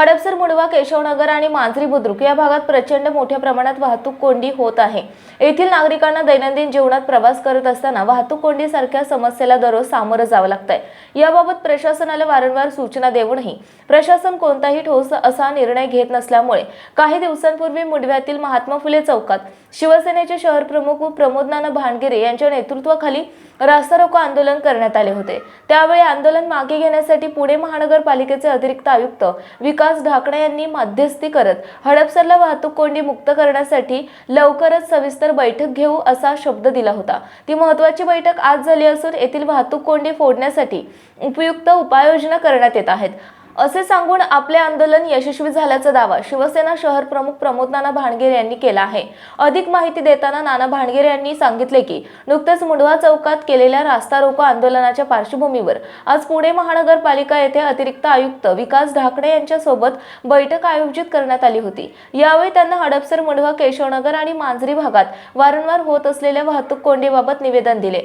हडपसर मुंडवा केशवनगर आणि मांजरी बुद्रुक या भागात प्रचंड मोठ्या प्रमाणात वाहतूक कोंडी होत आहे. येथील नागरिकांना दैनंदिन जीवनात प्रवास करत असताना वाहतूक कोंडी सारख्या समस्येला दररोज सामोरं जावं लागतंय. याबाबत प्रशासनाला वारंवार सूचना देऊनही प्रशासन कोणताही ठोस असा निर्णय घेत नसल्यामुळे काही दिवसांपूर्वी मुंडव्यातील महात्मा फुले चौकात शिवसेनेचे शहर प्रमुख व प्रमोद नाना भानगिरे यांच्या नेतृत्वाखाली रास्ता रोको आंदोलन करण्यात आले होते. त्यावेळी आंदोलन मागे घेण्यासाठी पुणे महानगरपालिकेचे अतिरिक्त आयुक्त विकास ढाकणे यांनी मध्यस्थी करत हडपसरला वाहतूक कोंडी मुक्त करण्यासाठी लवकरच सविस्तर बैठक घेऊ असा शब्द दिला होता. ती महत्वाची बैठक आज झाली असून येथील वाहतूक कोंडी फोडण्यासाठी उपयुक्त उपाययोजना करण्यात येत आहेत. असे सांगून आपले आंदोलन यशस्वी झाल्याचा दावा शिवसेना शहर प्रमुख प्रमोद नाना भांडगेर यांनी केला आहे. अधिक माहिती देताना नाना भांडगेर यांनी सांगितले की नुकतेच मुंडवा चौकात केलेल्या रास्ता रोको आंदोलनाच्या पार्श्वभूमीवर आज पुणे महानगरपालिका येथे अतिरिक्त आयुक्त विकास ढाकणे यांच्यासोबत बैठक आयोजित करण्यात आली होती. यावेळी त्यांना हडपसर मुंडवा केशवनगर आणि मांजरी भागात वारंवार होत असलेल्या वाहतूक कोंडीबाबत निवेदन दिले.